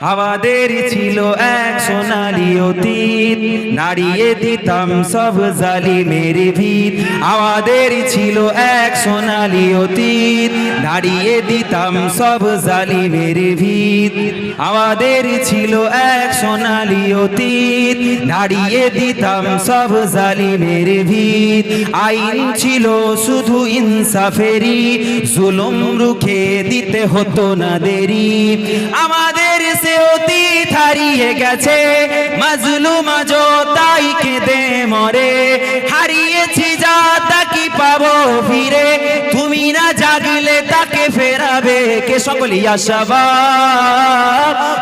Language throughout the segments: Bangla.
আমাদের ছিল এক সোনালি অতীত। নাড়িয়ে দিতাম সব জালি মেরে ভিত। আমাদের ছিল এক সোনালি অতীত। নাড়িয়ে দিতাম সব জালি মেরে ভিত। আমাদের ছিল এক সোনালি অতীত। নাড়িয়ে দিতাম সব জালিমের ভিত। আইন ছিল শুধু ইনসাফেরি জুলুম রুখে দিতে হতো না দেরি। আমাদের সে অতীত হারিয়ে গেছে মাজুলু মাজো তাই কেঁদে মরে। হারিয়েছি কে সকলে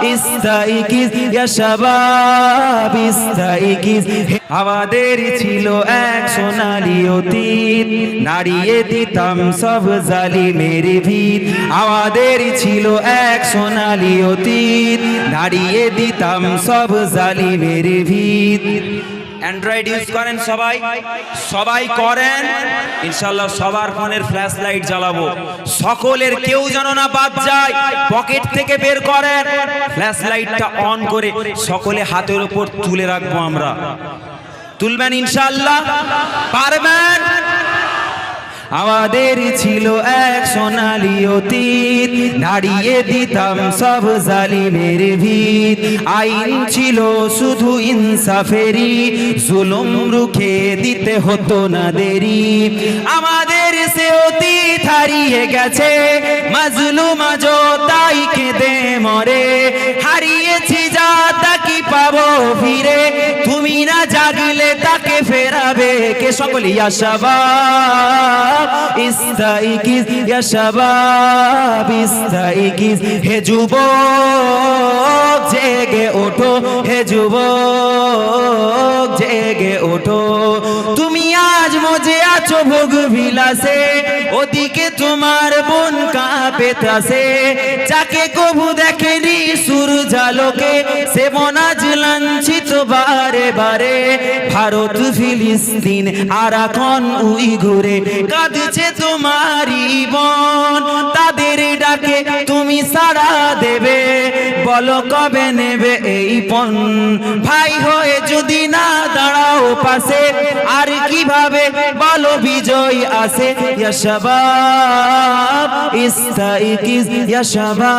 ইস্তাইকিস ইয়াশাবাব ইস্তাইকিস আমাদের ছিল এক সোনালি অতীত নাড়িয়ে দিতাম সব জালি জালিমের ভিত আমাদের ছিল এক সোনালি অতীত নাড়িয়ে দিতাম সব জালিমের ভিত অ্যান্ড্রয়েড ইউজ করেন সবাই। সবাই করেন। ইনশাল্লাহ সবার ফোনের ফ্ল্যাশ লাইট জ্বালাবো। সকলের কেউ যেন না বাদ যায় পকেট থেকে বের করেন। ফ্ল্যাশ লাইটটা অন করে সকলে হাতের উপর তুলে রাখব আমরা। তুলবেন ইনশাল্লাহ পারবেন? আমাদের ছিল এক সোনালি অতীত। নাড়িয়ে দিতাম সব জালিমের ভিত। আইন ছিল শুধু ইনসাফেরি জুলুম রুখে দিতে হতো না দেরি। আমাদের সে অতীত হারিয়ে গেছে। মাজলুম আজো তাই কেঁদে মরে। হারিয়েছি যা তাকি পাবো ফিরে? তুমি না জাগলে তাকে ফেরাবে কে সকলে ইয়াশাবাব? ইস্তাইকিস ইয়াশাবাব ইস্তাইকিস হে যুবক, জেগে ওঠো, হে যুবক, জেগে ওঠো। তুমি আজ মজে আছো ভোগ বিলাসে, ওদিকে তোমার বোন কাঁপেতাসে যাকে কবু দেখেনি সুর জালোকে সে মনাজ লাঞ্ছিত বারে বারে ভারত ফিলিস্তিন আর এখন উই ঘুরে কাঁদছে তোমারই বন। তাদের বলো কবে নেবে এই পণ? ভাই হয়ে যদি না দাঁড়াও পাশে, আর কীভাবে বলো বিজয় আসে? ইয়াশাবাব ইস্তাইকিস ইয়াশাবাব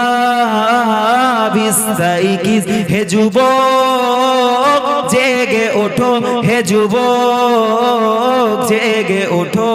ইস্তাইকিস হে যুবক, জেগে ওঠো, হে যুবক, জেগে ওঠো।